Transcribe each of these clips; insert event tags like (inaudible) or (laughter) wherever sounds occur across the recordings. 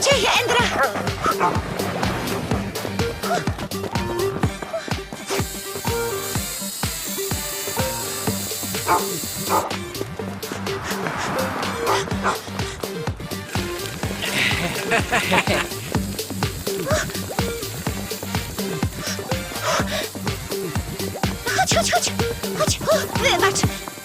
Szybciej, Endra! Chodź, chodź, chodź! Chodź! Wybacz!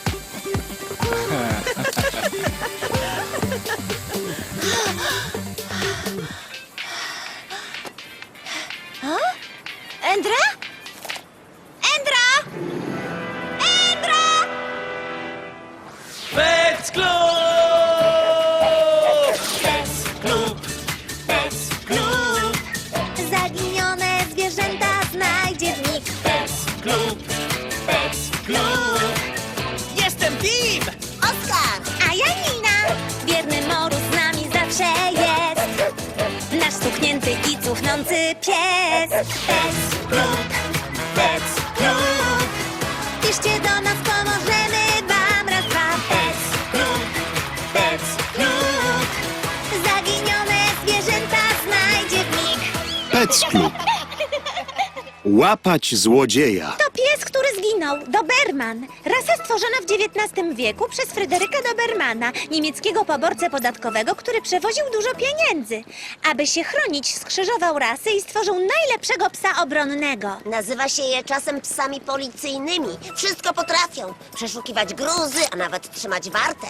Cuchnący pies. Pes Club! Pets Club! Piszcie do nas, pomożemy wam raz, dwa. Pes Club! Pets Club! Zaginione zwierzęta znajdzie w nich. Pets Club. Łapać złodzieja. Zginął. Doberman. Rasa stworzona w XIX wieku przez Fryderyka Dobermana, niemieckiego poborcę podatkowego, który przewoził dużo pieniędzy. Aby się chronić, skrzyżował rasy i stworzył najlepszego psa obronnego. Nazywa się je czasem psami policyjnymi. Wszystko potrafią. Przeszukiwać gruzy, a nawet trzymać wartę.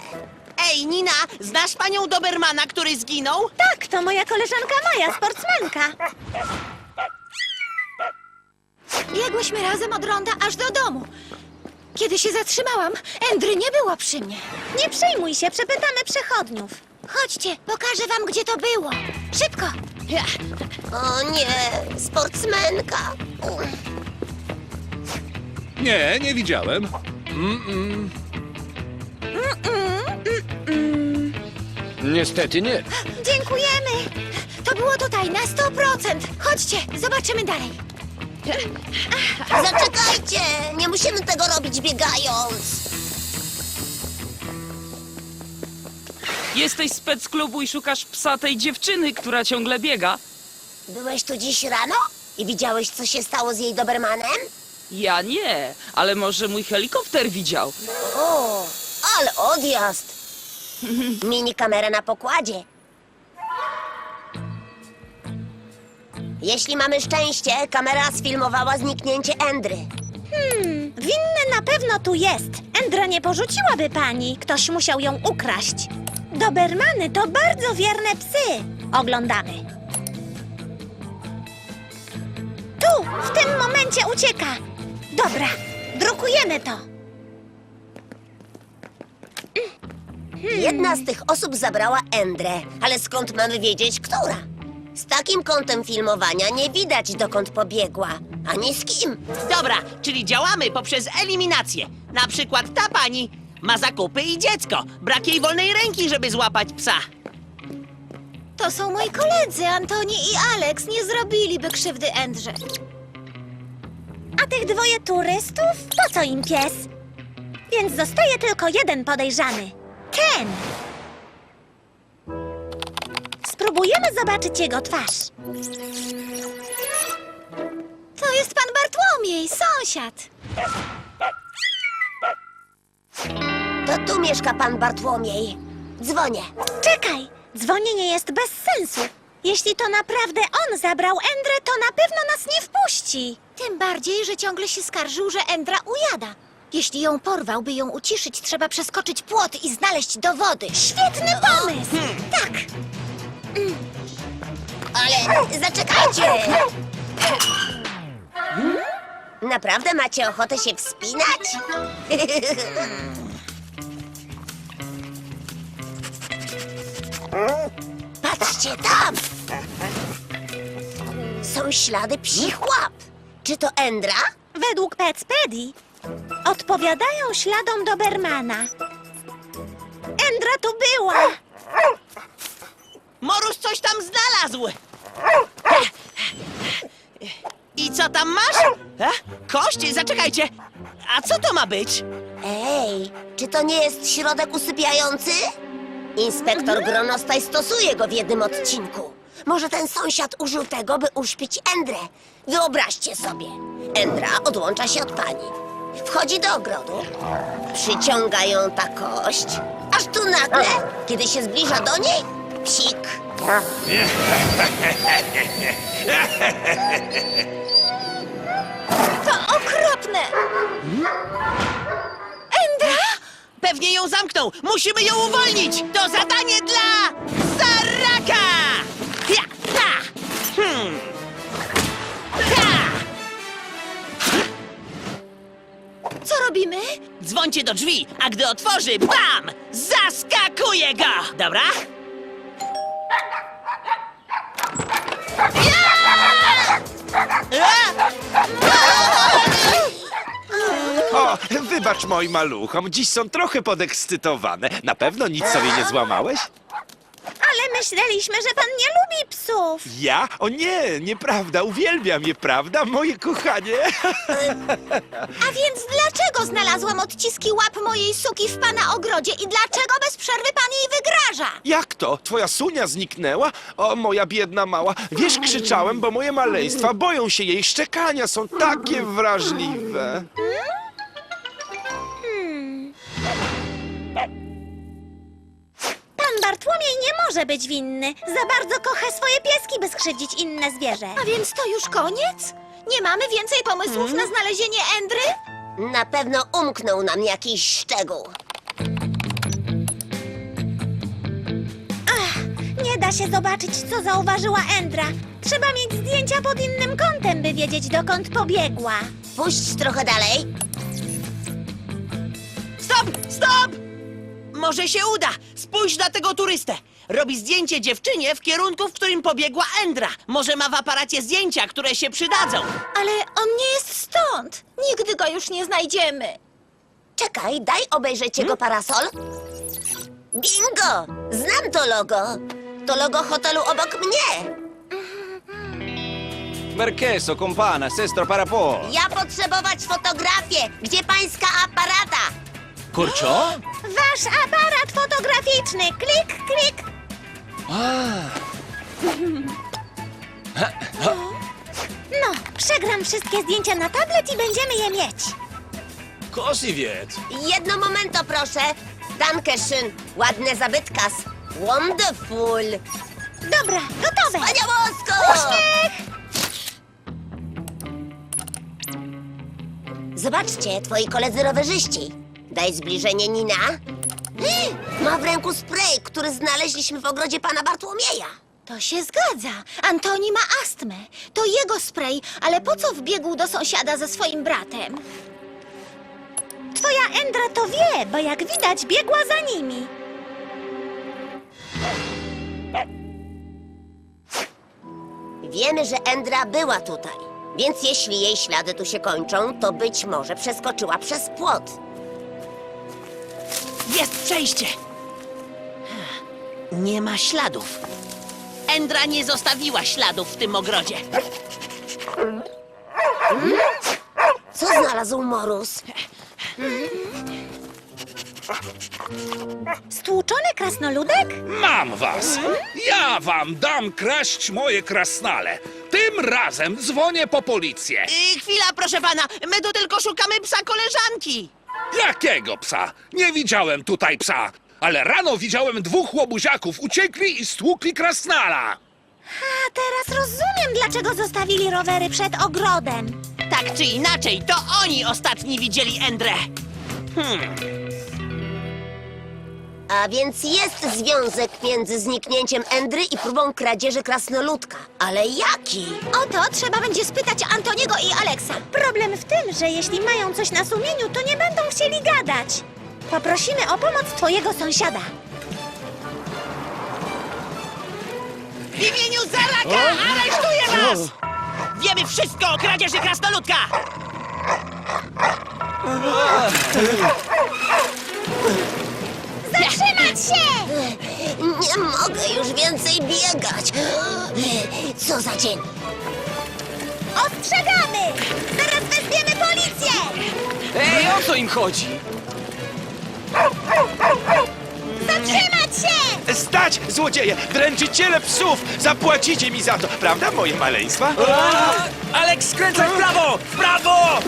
Ej, Nina, znasz panią Dobermana, który zginął? Tak, to moja koleżanka Maja, sportsmenka. Biegłyśmy razem od ronda aż do domu. Kiedy się zatrzymałam, Endry nie było przy mnie. Nie przejmuj się, przepytamy przechodniów. Chodźcie, pokażę wam, gdzie to było. Szybko! O nie, sportsmenka. Nie, nie widziałem. Niestety nie. Dziękujemy! To było tutaj, na 100%. Chodźcie, zobaczymy dalej. Zaczekajcie! Nie musimy tego robić biegając. Jesteś z Pets Clubu i szukasz psa tej dziewczyny, która ciągle biega? Byłeś tu dziś rano? I widziałeś, co się stało z jej Dobermanem? Ja nie, ale może mój helikopter widział. O, ale odjazd! (laughs) Mini kamera na pokładzie. Jeśli mamy szczęście, kamera sfilmowała zniknięcie Endry. Winny na pewno tu jest. Endra nie porzuciłaby pani. Ktoś musiał ją ukraść. Dobermany to bardzo wierne psy. Oglądamy. Tu, w tym momencie ucieka. Dobra, drukujemy to. Jedna z tych osób zabrała Endrę, ale skąd mamy wiedzieć, która? Z takim kątem filmowania nie widać, dokąd pobiegła, ani z kim. Dobra, czyli działamy poprzez eliminację. Na przykład ta pani ma zakupy i dziecko. Brak jej wolnej ręki, żeby złapać psa. To są moi koledzy, Antoni i Alex. Nie zrobiliby krzywdy Endrze. A tych dwoje turystów? Po co im pies? Więc zostaje tylko jeden podejrzany. Ken! Spróbujemy zobaczyć jego twarz. To jest pan Bartłomiej, sąsiad. To tu mieszka pan Bartłomiej. Dzwonię. Czekaj, dzwonienie jest bez sensu. Jeśli to naprawdę on zabrał Endrę, to na pewno nas nie wpuści. Tym bardziej, że ciągle się skarżył, że Endra ujada. Jeśli ją porwał, by ją uciszyć, trzeba przeskoczyć płot i znaleźć dowody. Świetny pomysł! Tak, Ale zaczekajcie! Naprawdę macie ochotę się wspinać? Patrzcie tam! Są ślady psich łap. Czy to Endra? według Petspedi odpowiadają śladom Dobermana. Endra tu była! Morus coś tam znalazł. I co tam masz? E? Kość? Zaczekajcie. A co to ma być? Ej, czy to nie jest środek usypiający? Inspektor Gronostaj stosuje go w jednym odcinku. Może ten sąsiad użył tego, by uśpić Endrę. Wyobraźcie sobie. Endra odłącza się od pani. Wchodzi do ogrodu. Przyciąga ją ta kość. Aż tu nagle, kiedy się zbliża do niej, psik. To okropne! Endra? Pewnie ją zamknął! Musimy ją uwolnić! To zadanie dla... Zaraka! Ja, ha! Hmm. Ha! Co robimy? Dzwońcie do drzwi, a gdy otworzy, bam! Zaskakuje go! Dobra? O, wybacz moim maluchom, dziś są trochę podekscytowane. Na pewno nic sobie nie złamałeś? Ale myśleliśmy, że pan nie lubi psów. Ja? O nie, nieprawda, uwielbiam je, prawda, moje kochanie? A więc dlaczego znalazłam odciski łap mojej suki w pana ogrodzie i dlaczego bez przerwy pan jej wygraża? Jak to? Twoja sunia zniknęła? O, moja biedna mała. Wiesz, krzyczałem, bo moje maleństwa boją się jej szczekania, są takie wrażliwe. Bartłomiej nie może być winny. Za bardzo kocha swoje pieski, by skrzywdzić inne zwierzę. A więc to już koniec? Nie mamy więcej pomysłów na znalezienie Endry? Na pewno umknął nam jakiś szczegół. Nie da się zobaczyć, co zauważyła Endra. Trzeba mieć zdjęcia pod innym kątem, by wiedzieć, dokąd pobiegła. Puść trochę dalej. Stop! Stop! Może się uda! Spójrz na tego turystę! Robi zdjęcie dziewczynie w kierunku, w którym pobiegła Endra. Może ma w aparacie zdjęcia, które się przydadzą. Ale on nie jest stąd. Nigdy go już nie znajdziemy. Czekaj, daj obejrzeć jego parasol. Bingo! Znam to logo. To logo hotelu obok mnie. Merkeso, compana, sestro parapo. Ja potrzebować fotografię. Gdzie pańska aparata? Kurcio? Wasz aparat fotograficzny. Klik, klik. No, przegram wszystkie zdjęcia na tablet i będziemy je mieć. Kosiwiec. Jedno momento, proszę. Dankeschön. Ładne zabytkas. Wonderful. Dobra, gotowe. Wspaniałosko! Uśmiech! Zobaczcie, twoi koledzy rowerzyści. Daj zbliżenie, Nina. Ma w ręku spray, który znaleźliśmy w ogrodzie pana Bartłomieja. To się zgadza. Antoni ma astmę. To jego spray, ale po co wbiegł do sąsiada ze swoim bratem? Twoja Endra to wie, bo jak widać biegła za nimi. Wiemy, że Endra była tutaj. Więc jeśli jej ślady tu się kończą, to być może przeskoczyła przez płot. Jest przejście! Nie ma śladów. Endra nie zostawiła śladów w tym ogrodzie. Co znalazł Morus? Stłuczony krasnoludek? Mam was! Ja wam dam kraść moje krasnale. Tym razem dzwonię po policję. Chwila, proszę pana, my tu tylko szukamy psa koleżanki. Jakiego psa? Nie widziałem tutaj psa. Ale rano widziałem dwóch łobuziaków. Uciekli i stłukli krasnala. A teraz rozumiem, dlaczego zostawili rowery przed ogrodem. Tak czy inaczej, to oni ostatni widzieli Endrę. A więc jest związek między zniknięciem Endry i próbą kradzieży krasnoludka. Ale jaki? O to trzeba będzie spytać Antoniego i Aleksa. Problem w tym, że jeśli mają coś na sumieniu, to nie będą chcieli gadać. Poprosimy o pomoc twojego sąsiada. W imieniu Zaraka aresztuję nas! Wiemy wszystko o kradzieży krasnoludka! Zatrzymać się! Nie mogę już więcej biegać. Co za dzień? Ostrzegamy! Zaraz wezwiemy policję! Ej, o co im chodzi? Zatrzymać Zatrzymać się! Stać, złodzieje! Dręczyciele psów! Zapłacicie mi za to, prawda, moje maleństwa? Aleks, skręcaj w prawo! W prawo!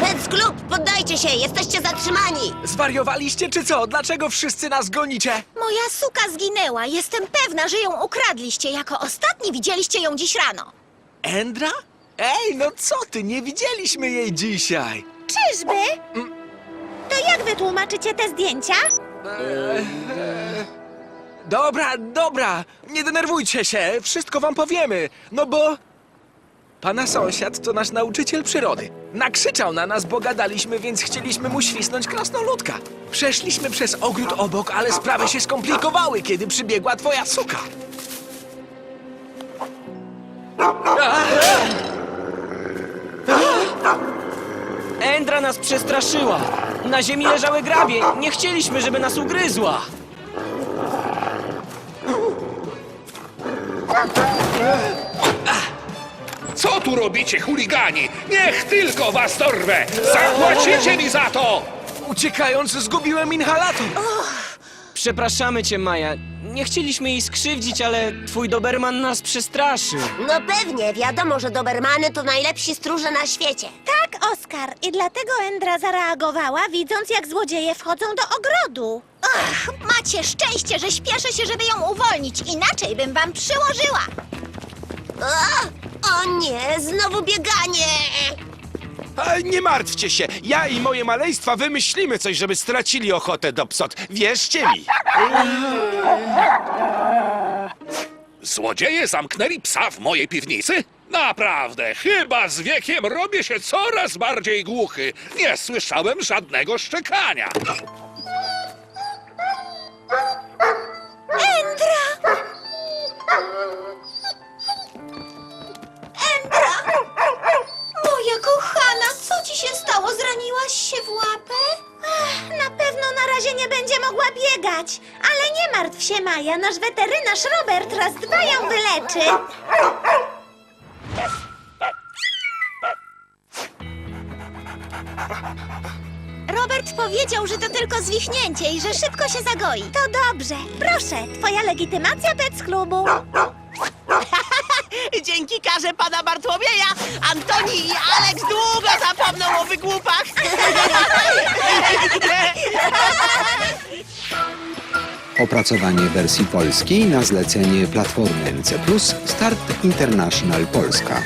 Pets Club, poddajcie się, jesteście zatrzymani! Zwariowaliście czy co? Dlaczego wszyscy nas gonicie? Moja suka zginęła. Jestem pewna, że ją ukradliście. Jako ostatni widzieliście ją dziś rano. Endra? Ej, no co ty, nie widzieliśmy jej dzisiaj. Czyżby? To jak wytłumaczycie te zdjęcia? Dobra, dobra, nie denerwujcie się, wszystko wam powiemy. No bo... Pana sąsiad to nasz nauczyciel przyrody. Nakrzyczał na nas, bo gadaliśmy, więc chcieliśmy mu świsnąć krasnoludka. Przeszliśmy przez ogród obok, ale sprawy się skomplikowały, kiedy przybiegła twoja suka. Endra nas przestraszyła. Na ziemi leżały grabie. Nie chcieliśmy, żeby nas ugryzła. Tu robicie, chuligani? Niech tylko was dorwę! Zapłacicie mi za to! Uciekając, zgubiłem inhalator. Przepraszamy cię, Maja. Nie chcieliśmy jej skrzywdzić, ale twój Doberman nas przestraszył. No pewnie, wiadomo, że Dobermany to najlepsi stróże na świecie. Tak, Oskar. I dlatego Endra zareagowała, widząc jak złodzieje wchodzą do ogrodu. Ach, macie szczęście, że śpieszę się, żeby ją uwolnić. Inaczej bym wam przyłożyła. O, o nie, znowu bieganie! A, nie martwcie się, ja i moje maleństwa wymyślimy coś, żeby stracili ochotę do psot. Wierzcie mi. Złodzieje zamknęli psa w mojej piwnicy? Naprawdę, chyba z wiekiem robię się coraz bardziej głuchy. Nie słyszałem żadnego szczekania. Endra! Endra! Ale nie martw się, Maja. Nasz weterynarz Robert raz dwa ją wyleczy. Robert powiedział, że to tylko zwichnięcie i że szybko się zagoi. To dobrze. Proszę, twoja legitymacja Pets Klubu. (laughs) Dzięki karze pana Bartłomieja, Antoni i Aleks długo zapomną o wygłupach. (laughs) (laughs) Opracowanie wersji polskiej na zlecenie Platformy NC Start International Polska.